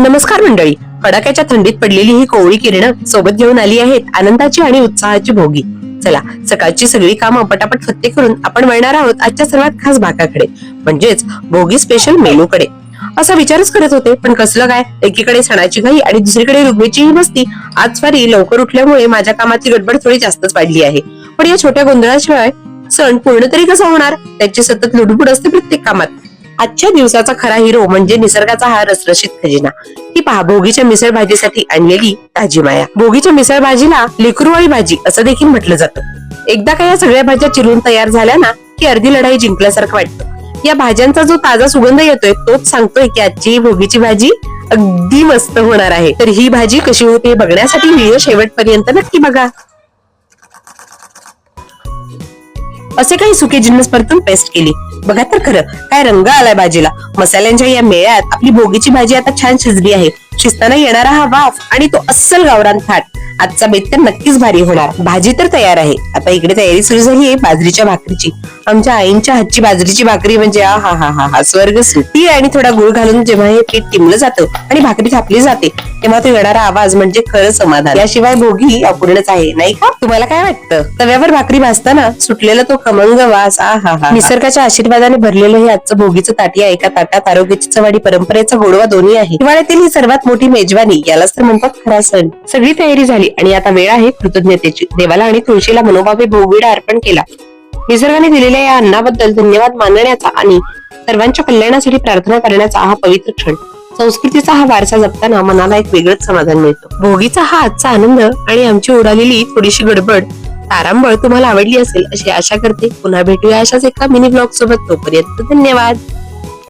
नमस्कार मंडळी. कडाक्याच्या थंडीत पडलेली ही कोवळी किरण सोबत घेऊन आली आहेत आनंदाची आणि उत्साहाची भोगी. चला सकाळची सगळी कामं पटापट फत्ते करून आपण वळणार आहोत आजच्या सर्वात खास भागाकडे म्हणजेच भोगी स्पेशल मेनूकडे. असा विचारच करत होते पण कसलं काय? एकीकडे सणाची घाई आणि दुसरीकडे रुग्णीचीही मस्ती. आज फारी लवकर उठल्यामुळे माझ्या कामाची गडबड थोडी जास्तच वाढली आहे. पण या छोट्या गोंधळाशिवाय सण पूर्ण तरी कसा होणार? त्याची सतत लुडबुड असते प्रत्येक कामात. आजच्या दिवसाचा खरा हिरो म्हणजे निसर्गाचा हा रसरशीत खजिना. ही पहा भोगीच्या मिसळ भाजीसाठी आणलेली ताजी माया. भोगीच्या मिसळ भाजीला लेकरुवाळी भाजी असं देखील म्हटलं जातं. एकदा का या सगळ्या भाज्या चिरून तयार झाल्या ना की अर्धी लढाई जिंकल्यासारखं वाटतं. या भाज्यांचा जो ताजा सुगंध येतोय तोच सांगतोय की आजची भोगीची भाजी अगदी मस्त होणार आहे. तर ही भाजी कशी होते बघण्यासाठी व्हिडिओ शेवटपर्यंत नक्की बघा. असे काही सुके जिन्नस परतून पेस्ट केली. बघा तर खरं काय रंग आलाय भाजीला मसाल्यांच्या या मेळ्यात आपली भोगीची भाजी आता छान शिजली आहे. शिजताना येणारा हा वाफ आणि तो अस्सल गावरान थाट. आजचा बेत तर नक्कीच भारी होणार. भाजी तर तयार आहे. आता इकडे तयारी सुरू झाली आहे बाजरीच्या भाकरीची. आमच्या आईंच्या हातची बाजरीची भाकरी म्हणजे हा हा हा हा स्वर्ग सुटी आणि थोडा गुळ घालून जेव्हा हे पीठ टिमलं जातं आणि भाकरी थापली जाते तेव्हा तो येणारा आवाज म्हणजे खरं समाधान. याशिवाय भोगी अपूर्णच आहे नाही का? तुम्हाला काय वाटतं? तव्यावर भाकरी भाजताना सुटलेला तो खमंग वास आ हा हा निसर्गाच्या आशीर्वादाने भरलेलं हे आजचं भोगीचं ताटी आहे एका ताटात आरोग्याची चवाडी परंपरेचा गोडवा दोन्ही आहे. हिवाळ्यातील ही सर्वात मोठी मेजवानी यालाच तर म्हणतात खरा सण. सगळी तयारी झाली. आणि आता वेळ आहे कृतज्ञतेची. देवाला आणि तुळशीला मनोभावे भोगविडा अर्पण केला. निसर्गाने दिलेल्या या अन्नाबद्दल धन्यवाद मानण्याचा आणि सर्वांच्या कल्याणासाठी प्रार्थना करण्याचा हा पवित्र क्षण. संस्कृतीचा हा वारसा जपताना मनाला एक वेगळंच समाधान मिळतो. भोगीचा हा आजचा आनंद आणि आमची उडालेली थोडीशी गडबड तारांबळ तुम्हाला आवडली असेल अशी आशा करते. पुन्हा भेटूया अशाच एका मिनी ब्लॉग सोबत. तोपर्यंत धन्यवाद.